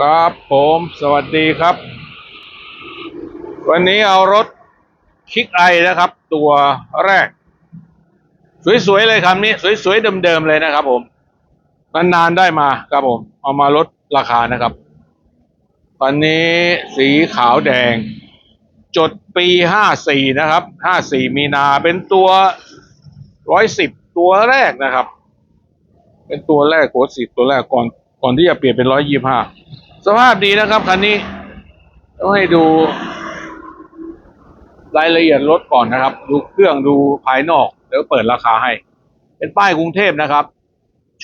ครับผมสวัสดีครับ วันนี้เอารถคิกไอนะครับ ตัวแรก สวยๆเลยครับนี้ สวยๆเดิมๆเลยนะครับผมนานๆได้มาครับผม เอามาลดราคานะครับ ตอนนี้สีขาวแดง จดปีห้าสี่นะครับห้าสี่มีนาเป็นตัวร้อยสิบตัวแรกนะครับ เป็นตัวแรกโคดสิบตัวแรกก่อนก่อนที่จะเปลี่ยนเป็นร้อยยี่ห้า สภาพดีนะครับคันนี้ ต้องให้ดูรายละเอียดรถก่อนนะครับ ดูเครื่องดูภายนอกแล้วเปิดราคาให้ เป็นป้ายกรุงเทพนะครับ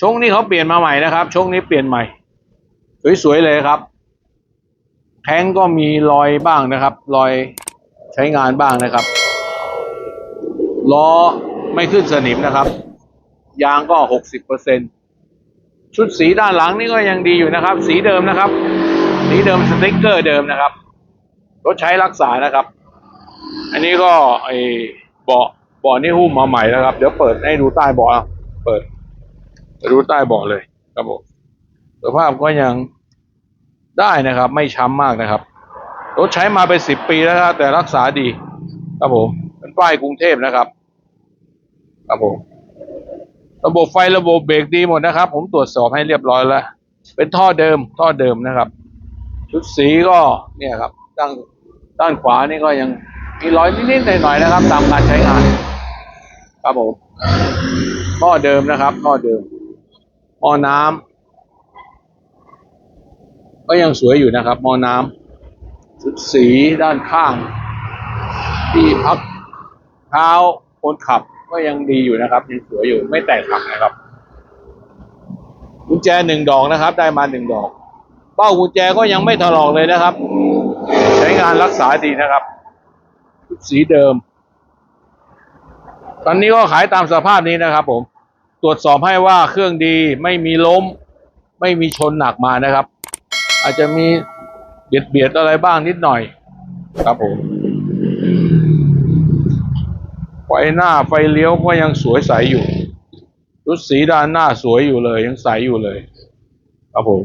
ชงนี้เขาเปลี่ยนมาใหม่นะครับชงนี้เปลี่ยนใหม่ สวยๆเลยครับแท้งก็มีรอยบ้างนะครับ รอยใช้งานบ้างนะครับล้อไม่ขึ้นสนิมนะครับ ยางก็หกสิบเปอร์เซ็นต์ ชุดสีด้านหลังนี่ก็ยังดีอยู่นะครับ สีเดิมนะครับ สีเดิมสติ๊กเกอร์เดิมนะครับรถใช้รักษานะครับ อันนี้ก็ไอเบาะเบาะนี่หุ้มมาใหม่แล้วครับ เดี๋ยวเปิดให้ดูใต้เบาะเปิดดูใต้เบาะเลยครับผมสภาพก็ยังได้นะครับ ไม่ช้ำมากนะครับรถใช้มาเป็นสิบปีแล้วครับแต่รักษาดี ครับผมเป็นป้ายกรุงเทพนะครับ ครับผม ระบบไฟระบบเบรกดีหมดนะครับ ผมตรวจสอบให้เรียบร้อยแล้ว เป็นท่อเดิม ท่อเดิมนะครับ ชุดสีก็เนี่ยครับด้านด้านขวานี่ก็ยังมีรอยนิดๆหน่อยๆนะครับ ตามการใช้งาน ครับผมท่อเดิมนะครับท่อเดิมหม้อน้ำก็ยังสวยอยู่นะครับหม้อน้ำชุดสีด้านข้าง ที่พักเท้าคนขับ ก็ยังดีอยู่นะครับยังสวยอยู่ไม่แตกหักนะครับกุญแจหนึ่งดอกนะครับ ได้มาหนึ่งดอก เป้ากุญแจก็ยังไม่ถลอกเลยนะครับ ใช้งานรักษาดีนะครับสีเดิม ตอนนี้ก็ขายตามสภาพนี้นะครับ ผม ตรวจสอบให้ว่าเครื่องดีไม่มีล้ม ไม่มีชนหนักมานะครับ อาจจะมีเบียดเบียดอะไรบ้างนิดหน่อย ครับผม ไฟหน้าไฟเลี้ยวก็ยังสวยใสอยู่ชุดสีด้านหน้าสวยอยู่เลย ยังใสอยู่เลยครับผม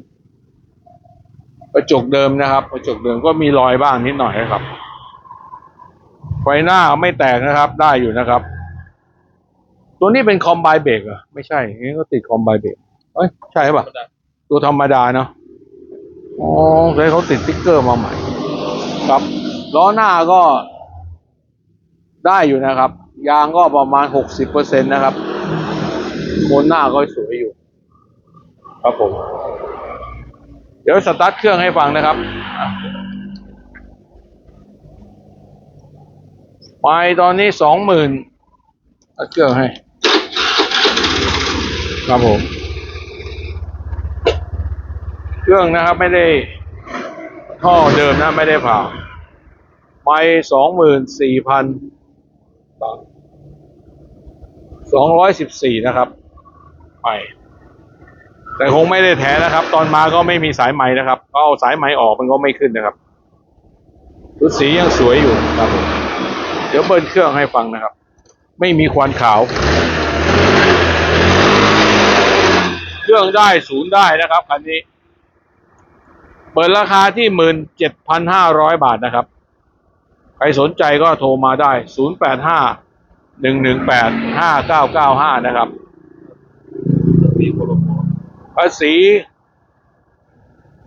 กระจกเดิมนะครับกระจกเดิมก็มีรอยบ้างนิดหน่อยนะครับ ไฟหน้าไม่แตกนะครับ ได้อยู่นะครับ ตัวนี้เป็นคอมไบเบรกเหรอไม่ใช่นี่ก็ติดคอมไบเบรกเอ้ยใช่ป่ะตัวธรรมดาเนาะอ๋อเลยเขาติดสติ๊กเกอร์มาใหม่ ครับล้อหน้าก็ได้อยู่นะครับ ยางก็ประมาณหกสิบเปอร์เซ็นตนะครับโคนหน้าก็สวยอยู่ ครับผม เดี๋ยวสตาร์ทเครื่องให้ฟังนะครับไปตอนนี้สองหมื่นตาร์ทเครื่องให้ ครับผม เครื่องนะครับไม่ได้ท่อเดิมนะไม่ได้ผ่าไปสองหมื่นสี่พัน สองร้อยสิบสี่นะครับไปแต่คงไม่ได้แท้นะครับ ตอนมาก็ไม่มีสายไหมนะครับก็เอาสายไหมออกมันก็ไม่ขึ้นนะครับชุดสียังสวยอยู่ครับผมเดี๋ยวเบิ้ลเครื่องให้ฟังนะครับ ไม่มีควันขาว เครื่องได้ศูนย์ได้นะครับคันนี้ เปิดราคาที่หมื่นเจ็ดพันห้าร้อยบาทนะครับ ใครสนใจก็โทรมาได้0 8 5 1 1 8 5 9 9 5นะครับภาษี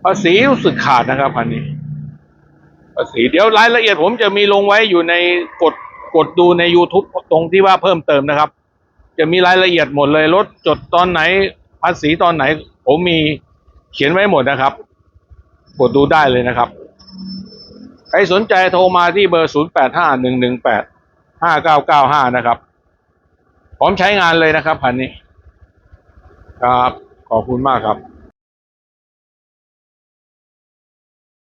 ภาษีรู้สึกขาดนะครับพันนี้ภาษีเดี๋ยวรายละเอียดผมจะมีลงไว้อยู่ในกดกดดูใน YouTube ตรงที่ว่าเพิ่มเติมนะครับ จะมีรายละเอียดหมดเลยรถจดตอนไหน ภาษีตอนไหน ผมมีเขียนไว้หมดนะครับ กดดูได้เลยนะครับ ใครสนใจโทรมาที่เบอร์้าเก้าเก้าห้านะครับ พร้อมใช้งานเลยนะครับพันนี้ ครับ ขอบคุณมากครับ